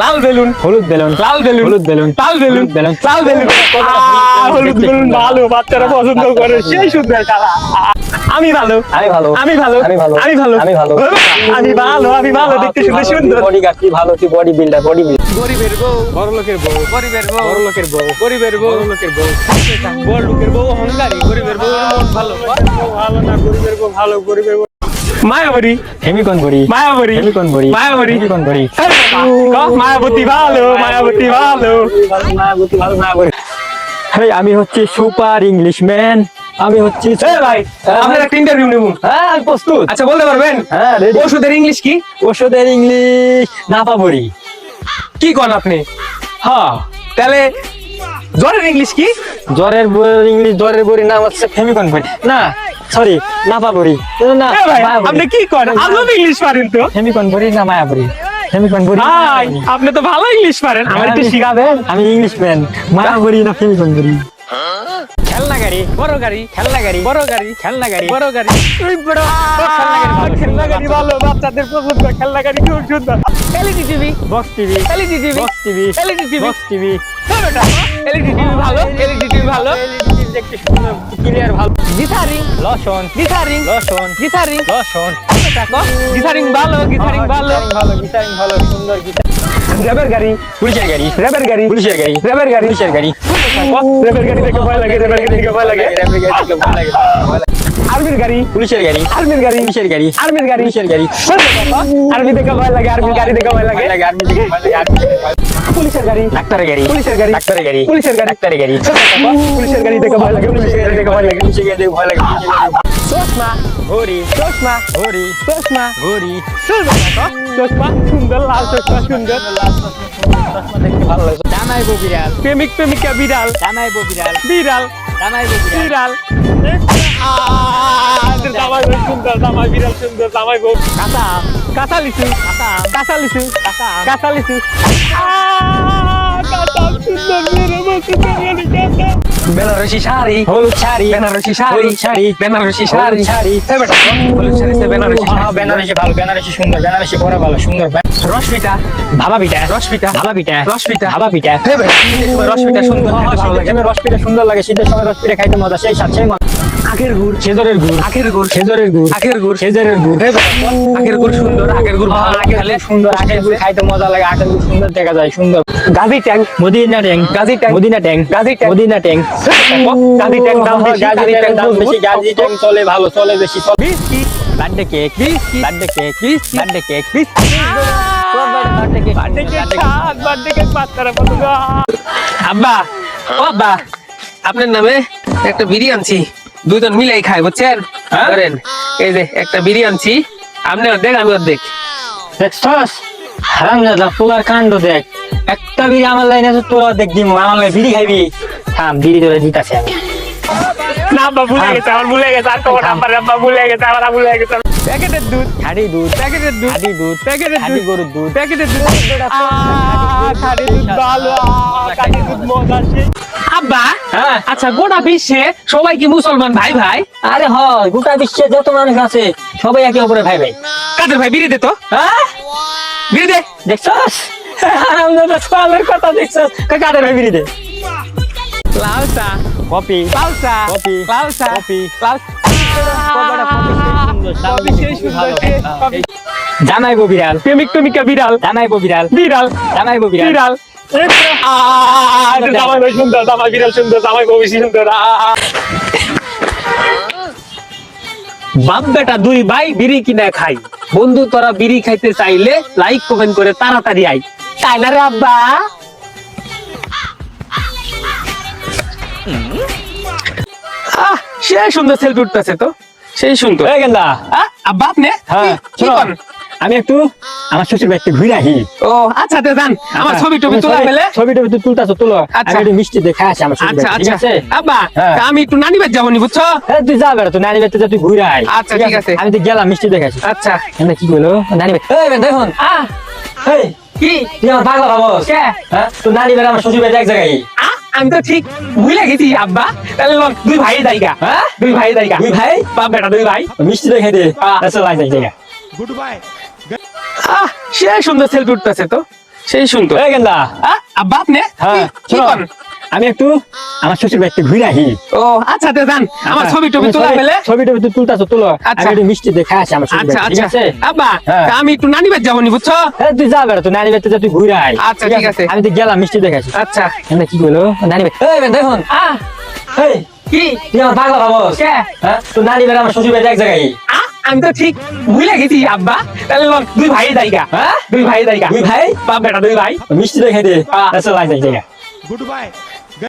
লাল balloon. হলুদ balloon. লাল balloon. হলুদ বেলুন। লাল বেলুন। বেলুন। লাল বেলুন। হলুদ বেলুন ভালো বাচ্চারা পছন্দ করে। সেই সুন্দর কালা আমি ভালো। আমি ভালো। আমি ভালো। আমি ভালো। আমি ভালো। আমি ভালো। আমি ভালো আমি ভালো। দেখতে সুন্দর সুন্দর। বডি গার্ড তুই ভালো তুই বডি বিল্ডার বডি বিল্ডার গরিবের বউ বড় লোকের বউ গরিবের বউ। বড় লোকের বউ গরিবের বউ বড় লোকের বউ বড় লোকের বউ অহংকারী গরিবের বউ ভালো ভালো না গরিবের বউ ভালো গরিবের মায়াবরী হেমিকন বড়ি মায়াবরী হেমিকন বড়ি মায়াবরী হেমিকন বড়ি কহ, মায়াবতী ভালো মায়াবতী ভালো। মায়াবতী ভালো হেই আমি হচ্ছে সুপার ইংলিশ ম্যান। আমি হচ্ছে ভাই একটা ইন্টারভিউ নেব। হ্যাঁ প্রস্তুত। আচ্ছা বলতে পারবেন? হ্যাঁ ওষুধের ইংলিশ কি? ওষুধের ইংলিশ নাপা বড়ি কি কোন আপনি? হ্যাঁ। তাহলে জ্বরের ইংলিশ কি? জ্বরের ইংলিশ জ্বরের বড়ির নাম হচ্ছে ফেমিকন বড়ি না সরি নাপা বড়ি না। আপনি কি করেন? আমিও ইংলিশ পারেন তো? ফেমিকন বড়ি না মায়া বড়ি ফেমিকন বড়ি ভাই আপনি তো ভালো ইংলিশ পারেন আমার একটু শিখাবেন। আমি ইংলিশ ম্যান। মায়া বড়ি না ফেমিকন বড়ি? খেলনা গাড়ি বড় গাড়ি খেলনা গাড়ি বড় গাড়ি খেলনা গাড়ি বড় গাড়ি। তুই বড় খেলনা গাড়ি ভালো বাচ্চাদের পছন্দ খেলনা গাড়ি খুব সুন্দর। LED TV box TV LED TV box TV LED TV box TV LED TV ভালো এলইডি টিভি ভালো। যে একটি সুন্দর ক্লিয়ার ভালো। গিথারিং লসন। গিথারিং লসন। গিথারিং লসন। গিথারিং ভালো গিথারিং হ্যাঁ, ভালো। ভালো গিথারিং ভালো সুন্দর রেবের গাড়ি। পুলিশের গাড়ি। রেবের গাড়ি। পুলিশের গাড়ি। রেবের গাড়ি। গাড়ি। গাড়ি লাগে রেবের গাড়ি দেখে লাগে। আর্মির গাড়ি পুলিশের গাড়ি। আর্মির গাড়ি পুলিশের গাড়ি। আর্মির গাড়ি। পুলিশের গাড়ি। আর্মি দেখে ভয় লাগে আর্মির গাড়ি দেখে ভয় লাগে। আর্মি থেকে পুলিশের গাড়ি ডাক্তারের গাড়ি পুলিশের গাড়ি ডাক্তারের গাড়ি পুলিশের গাড়ি। ডাক্তারের গাড়ি। পুলিশের গাড়ি দেখে ভয় লাগে। পুলিশের গাড়ি দেখে ভয় লাগে পুলিশের গাড়ি দেখে ভয় লাগে। চশমা ঘড়ি চশমা ঘড়ি চশমা ঘড়ি। চশমা সুন্দর লাল চশমা সুন্দর। দেখতে ভালো লাগে জানাইবো বিড়াল। প্রেমিক প্রেমিকা বিড়াল। জানাইবো বিড়াল। বিড়াল। জানাইবো বিড়াল। জামাই সুন্দর জামাই বিড়াল সুন্দর জামাই বউ। কাঁচা কাঁচা লিচু কাঁচা কাঁচা লিচু কাঁচা কাঁচা লিচু সুন্দর। বেনারসি শাড়ি হলুদ শাড়ি বেনারসি শাড়ি শাড়ি বেনারসি শাড়ি। শাড়ি। হলুদ শাড়ি বেনারসি হ্যাঁ, বেনারসি ভালো বেনারসি সুন্দর বেনারসি পরা ভালো সুন্দর রসপিটা ভাবা পিঠা রসপিটা ভাবা পিঠা রসপিটা ভাবা পিঠা। এই সুন্দর হ্যাঁ, লাগে সুন্দর লাগে শীতের সময় রসপিঠা খাইতে মজা সেই সাথে সেই মজা। আখের গুড় খেজুরের গুড় আখের গুড় খেজুরের গুড় আখের গুড়। খেজুরের গুড়। আখের গুড় সুন্দর আখের গুড় ভালো খেলে সুন্দর আখের গুড় খাইতে মজা লাগে আখের গুড় সুন্দর দেখা যায় সুন্দর। Gazi tank Madina tank Gazi tank Madina tank Gazi tank. Madina tank. Gazi tank দাম বেশি গাজী ট্যাং দাম বেশি গাজী ট্যাং চলে ভালো চলে বেশি চলে। Biscuit birthday cake biscuit birthday cake biscuit. Birthday cake আব্বা ও আব্বা আপনার নামে একটা আনছি। দুজন মিলাই খাই বুঝছেন? হ্যাঁ? ধরেন এই যে একটা বিড়ি আনছি আপনি অর্ধেক আমি অর্ধেক দেখছস হারাম দাদা পোলার কাণ্ড দেখ। একটা বিড়ি আমার লাইনে আছে তোরা দেখ দিমু আমার লাইনে বিড়ি খাইবি। থাম বিড়ি তোরা দিতাছে আমি। না আব্বা ভুলে গেছে আমার ভুলে গেছে আর ভুলে গেছে আমার ভুলে গেছে। প্যাকেটের দুধ। খাড়ি দুধ। প্যাকেটের দুধ। দুধ। প্যাকেটের খাঁটি দুধ। গরুর দুধ। প্যাকেটের দুধ। আহ, দুধ ভালো আহ, দুধ মজা সেই। আব্বা হ্যাঁ। আচ্ছা গোটা বিশ্বে সবাই কি মুসলমান ভাই ভাই? আরে হয় গোটা বিশ্বে যত মানুষ আছে সবাই একে অপরের ভাই ভাই। কাদের ভাই বিড়ি দে তো? হ্যাঁ? বিড়ি দে দেখছস। কথা ভাই বিড়ি দে কপি কপি কপি জানাইবো বিড়াল। প্রেমিক প্রেমিকা বিড়াল। জানাইবো বিড়াল। বিড়াল। জানাইবো বিড়াল। বিড়াল। জামাই সুন্দর জামাই বিড়াল সুন্দর জামাই বউ সুন্দর আহ। বাপ বেটা দুই ভাই বিড়ি কিনা খাই। বন্ধু তোরা বিড়ি খাইতে চাইলে লাইক কমেন্ট করে তাড়াতাড়ি আই তাই না রে আব্বা? সে সুন্দর সেলফি উঠতেছে তো। সেই সুন্দর। আব্বা আপনি? হ্যাঁ? আমি একটু আমার শ্বশুর বাড়িতে ঘুরে আসি ও আচ্ছা তে যান। আমার ছবি টবি তোলা ফেলে ছবি টবি তুই তুলতাছো তুলো। আচ্ছা। আমি একটু মিষ্টি দেখে আসি আমার শ্বশুর আচ্ছা ঠিক আচ্ছা। আছে? আব্বা হ্যাঁ। তা আমি একটু নানি বাড়ি যাব নি বুঝছ? হ্যাঁ তুই যা বেড়া তুই নানি বাড়িতে যা তুই ঘুরে আয়। আচ্ছা, ঠিক আছে। আমি তো গেলাম মিষ্টি দেখে আসি। আচ্ছা। এমনি কি বলো? নানি বাড়ি এই বেন দেখুন। আহ এই কি? তুই আমার পাগলা ভাবস। কে? হ্যাঁ তুই নানি বাড়ি আমার শ্বশুর বাড়িতে এক জায়গায়। আমি তো ঠিক ভুলে গেছি আব্বা। তাহলে দুই ভাই দায়িকা হ্যাঁ? দুই ভাই দায়িকা দুই ভাই? বাপ বেটা দুই ভাই। মিষ্টি দেখে দে। আচ্ছা লাই যাই জায়গা। আহ সে সুন্দর সেলফি উঠতেছে তো। সেই শুনতো এই আ, আব্বা আপনি হ্যাঁ? আমি একটু আমার শ্বশুর বাড়িতে ঘুরে আহি ও আচ্ছা তে যান। আমার ছবি টবি তোলা ফেলে ছবি টবি তুই তুলতাছো তুলো। আমি আচ্ছা। একটু মিষ্টি দেখে আসি আমার আচ্ছা আচ্ছা। আছে? আব্বা হ্যাঁ। আমি একটু নানি বাড়ি যাব নি বুঝছ? হ্যাঁ, তুই যা বেড়া তুই নানি বাড়িতে যা তুই ঘুরে আয়। আচ্ছা, ঠিক আছে। আমি তো গেলাম মিষ্টি দেখে আসি। আচ্ছা। এমনি কি বলো নানি বাড়ি এই দেখুন। আহ। এই কি? তুই আমার পাগলা ভাবস। কে? হ্যাঁ তোর নানি বাড়ি আমার শ্বশুর বাড়ি এক জায়গায়। আ, আমি তো ঠিক ভুলে গেছি আব্বা তাহলে দুই ভাই দাইকা হ্যাঁ? দুই ভাই দায়িকা দুই ভাই? বাপ বেটা দুই ভাই মিষ্টি দেখাই দে। আচ্ছা লাই যাই জায়গা Goodbye.